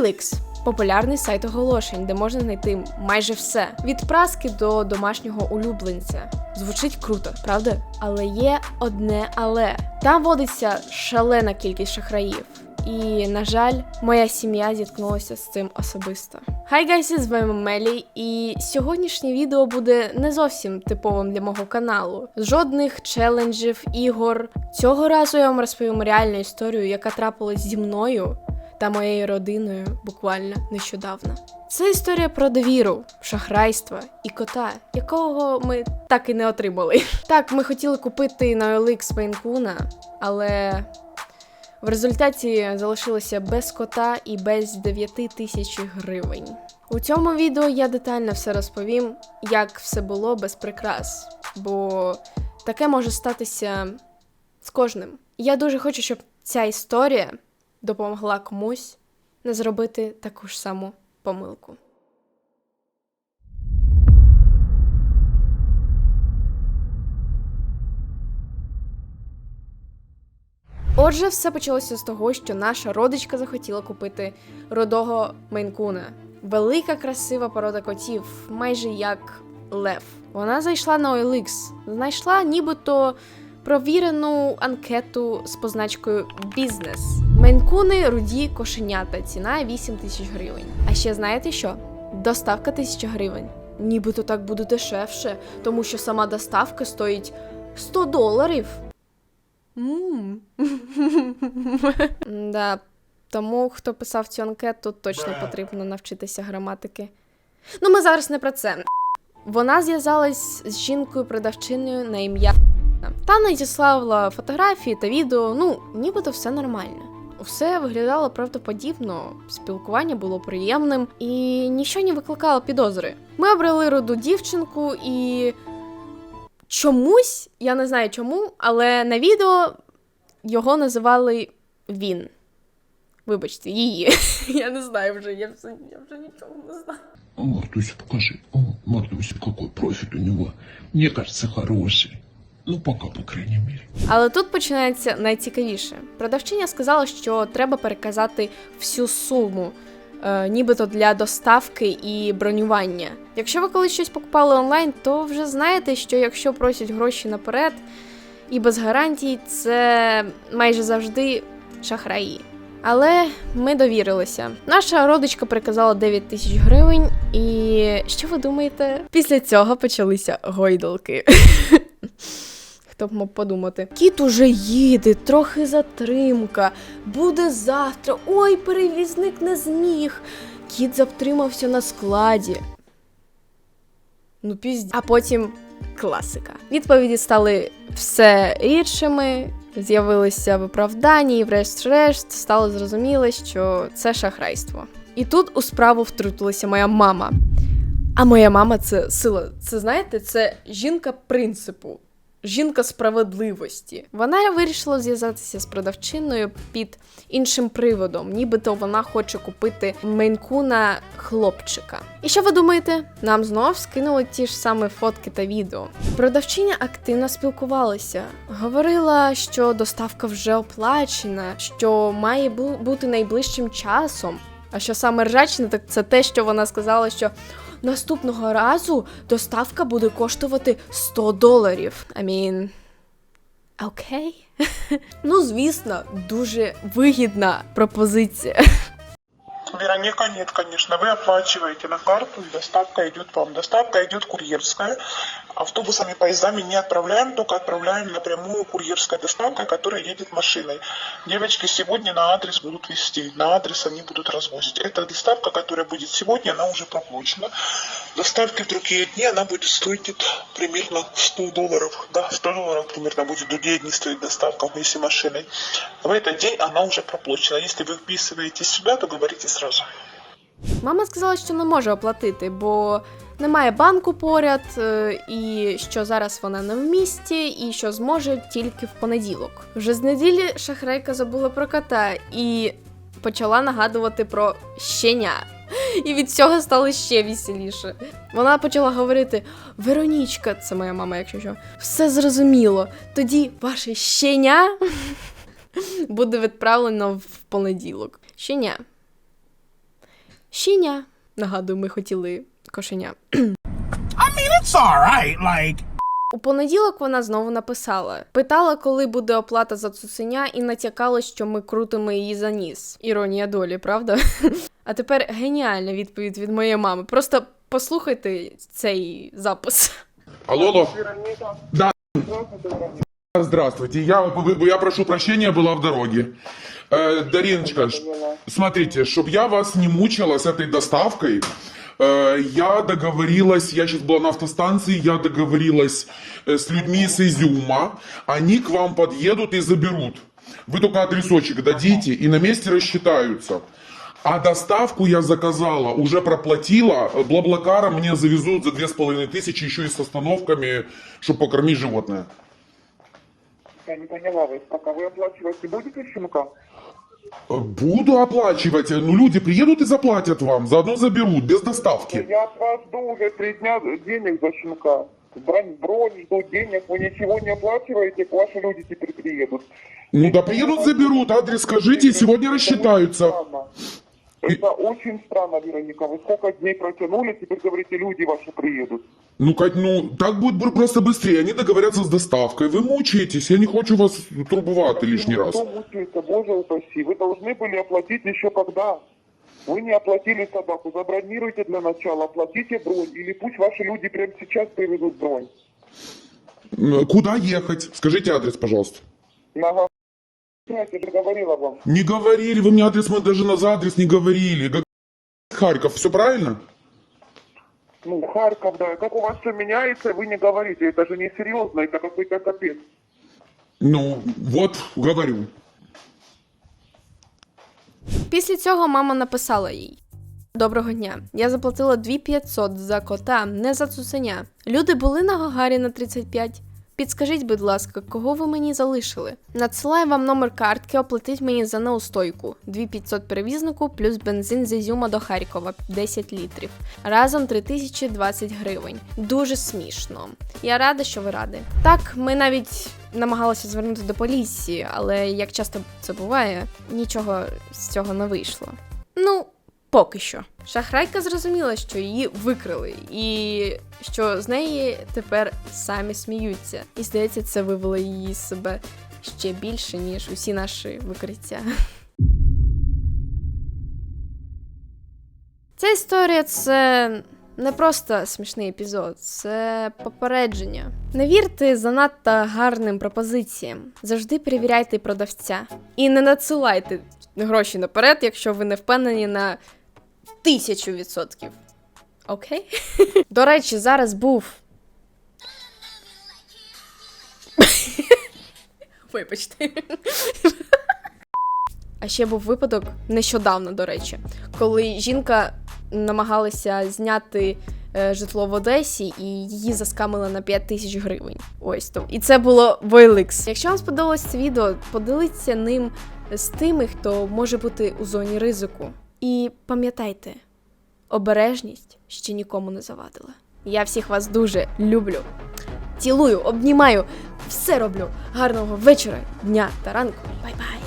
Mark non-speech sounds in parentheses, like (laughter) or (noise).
OLX – популярний сайт оголошень, де можна знайти майже все від праски до домашнього улюбленця. Звучить круто, правда? Але є одне але там водиться шалена кількість шахраїв. І, на жаль, моя сім'я зіткнулася з цим особисто. Хай гайсі, з вами Мелі, і сьогоднішнє відео буде не зовсім типовим для мого каналу. Жодних челенджів, ігор. Цього разу я вам розповім реальну історію, яка трапилась зі мною та моєю родиною буквально нещодавно. Це історія про довіру, шахрайство і кота, якого ми так і не отримали. (laughs) Так, ми хотіли купити на OLX Мейнкуна, але в результаті залишилося без кота і без 9 тисяч гривень. У цьому відео я детально все розповім, як все було без прикрас, бо таке може статися з кожним. Я дуже хочу, щоб ця історія допомогла комусь не зробити таку ж саму помилку. Отже, все почалося з того, що наша родичка захотіла купити родого мейнкуна. Велика красива порода котів, майже як лев. Вона зайшла на OLX, знайшла нібито провірену анкету з позначкою бізнес. Мейнкуни руді кошенята, ціна 8 тисяч гривень. А ще знаєте що? Доставка 1000 гривень. Нібито так буде дешевше, тому що сама доставка стоїть 100 доларів. (laughs) Да. Тому, хто писав цю анкету, точно потрібно навчитися граматики. Ну, ми зараз не про це. Вона зв'язалась з жінкою-продавчиною на ім'я та надіслала фотографії та відео. Ну, нібито все нормально. Все виглядало правдоподібно, спілкування було приємним і нічого не викликало підозри. Ми обрали роду дівчинку і чомусь, я не знаю чому, але на відео його називали він. Вибачте, її. (laughs) Я не знаю вже, я вже, я вже нічого не знаю. О, покажи. О, Мартуся, какой профиль у него. Мне кажется, хороший. Ну, пока, по крайней мере. Але тут починається найцікавіше. Продавчиня сказала, що треба переказати всю суму, е, нібито для доставки і бронювання. Якщо ви колись щось покупали онлайн, то вже знаєте, що якщо просять гроші наперед і без гарантій, це майже завжди шахраї. Але ми довірилися. Наша родичка приказала 9 тисяч гривень, і що ви думаєте? Після цього почалися гойдалки. (laughs) Хто б мог подумати? Кіт уже їде, трохи затримка. Буде завтра. Ой, перевізник не зміг. Кіт затримався на складі. Ну, пізді. А потім класика. Відповіді стали все рідшими, з'явилися виправдання, і врешті-решт стало зрозуміло, що це шахрайство. І тут у справу втрутилася моя мама. А моя мама це сила. Це знаєте, це жінка принципу. Жінка справедливості. Вона вирішила зв'язатися з продавчиною під іншим приводом, нібито вона хоче купити мейнкуна хлопчика. І що ви думаєте? Нам знов скинули ті ж самі фотки та відео. Продавчиня активно спілкувалася, говорила, що доставка вже оплачена, що має бу- бути найближчим часом. А що саме ржачне, так це те, що вона сказала, що наступного разу доставка буде коштувати 100 доларів. I mean, окей. (laughs) ну, звісно, дуже вигідна пропозиція. Вероника, нет, конечно. Вы оплачиваете на карту, и доставка идет вам. Доставка идет курьерская. Автобусами, поездами не отправляем, только отправляем напрямую курьерской доставкой, которая едет машиной. Девочки сегодня на адрес будут везти, на адрес они будут развозить. Эта доставка, которая будет сегодня, она уже проплачена. Доставки в другие дни, она будет стоить примерно 100 долларов. Да, 100 долларов примерно будет другие дни стоить доставка, если машиной. В этот день она уже проплачена. Если вы вписываете сюда, то говорите сразу. Мама сказала, що не може оплатити, бо немає банку поряд, е, і що зараз вона не в місті, і що зможе тільки в понеділок. Вже з неділі шахрайка забула про кота і почала нагадувати про щеня. І від цього стало ще веселіше. Вона почала говорити: Веронічка, це моя мама, якщо що, все зрозуміло. Тоді ваше щеня (laughs) буде відправлено в понеділок. Щеня. Щеня. Нагадую, ми хотіли кошеня. It's alright, like. У понеділок вона знову написала: питала, коли буде оплата за цуценя, і натякала, що ми крутимо її за ніс. Іронія долі, правда? (laughs) А тепер геніальна відповідь від моєї мами. Просто послухайте цей запис. Алло, алло. Да. Здравствуйте. Я, я прошу прощения, была в дороге. Э, Дариночка, смотрите, чтобы я вас не мучила с этой доставкой, э, я договорилась, я сейчас была на автостанции, я договорилась э, с людьми из Изюма, они к вам подъедут и заберут. Вы только адресочек дадите и на месте рассчитаются. А доставку я заказала, уже проплатила. Блаблакара мне завезут за две с половиной тысячи, еще и с остановками, чтобы покормить животное. Я не поняла вас, пока вы оплачивать не будете щенка? Э, Буду оплачивать. Ну, люди приедут и заплатят вам. Заодно заберут, без доставки. Я от вас жду уже три дня денег за щенка. Бронь, бронь, жду денег, вы ничего не оплачиваете, ваши люди теперь приедут. Ну да приедут, заберут. Адрес скажите, и сегодня рассчитаются. Это очень странно, Вероника. Вы сколько дней протянули, теперь говорите, люди ваши приедут. Ну, Кать, ну, так будет просто быстрее. Они договорятся с доставкой. Вы мучаетесь. Я не хочу вас турбовать лишний раз. Кто мучается, боже упаси. Вы должны были оплатить еще когда. Вы не оплатили собаку, забронируйте для начала, оплатите бронь, или пусть ваши люди прямо сейчас привезут бронь. Куда ехать? Скажите адрес, пожалуйста. На Га- я же говорила вам. Не говорили, вы мне адрес, мы даже на за адрес не говорили. Харьков, все правильно? Ну, Харьков, да. Как у вас все меняется, вы не говорите. Это же не серьезно, это какой-то капец. Ну, вот, говорю. Після цього мама написала їй: Доброго дня. Я заплатила 2500 за кота, не за цуценя. Люди були на Гагаріна 35. Підскажіть, будь ласка, кого ви мені залишили? Надсилаю вам номер картки, оплатіть мені за неустойку. 2500 перевізнику плюс бензин з Ізюма до Харкова 10 літрів. Разом 3020 гривень. Дуже смішно. Я рада, що ви раді. Так, ми навіть намагалися звернути до поліції, але як часто це буває, нічого з цього не вийшло. Ну, поки що. Шахрайка зрозуміла, що її викрили, і що з неї тепер самі сміються. І здається, це вивело її з себе ще більше, ніж усі наші викриття. Ця історія це не просто смішний епізод, це попередження. Не вірте занадто гарним пропозиціям. Завжди перевіряйте продавця. І не надсилайте гроші наперед, якщо ви не впевнені на тисячу відсотків. Окей? (laughs) До речі, зараз був. (laughs) Вибачте. А ще був випадок нещодавно, до речі, коли жінка намагалася зняти е, житло в Одесі і її заскамили на 5 тисяч гривень. Ось то. І це було в Якщо вам сподобалось це відео, поділіться ним з тими, хто може бути у зоні ризику. І пам'ятайте, обережність ще нікому не завадила. Я всіх вас дуже люблю. Цілую, обнімаю, все роблю. Гарного вечора, дня та ранку. Бай-бай.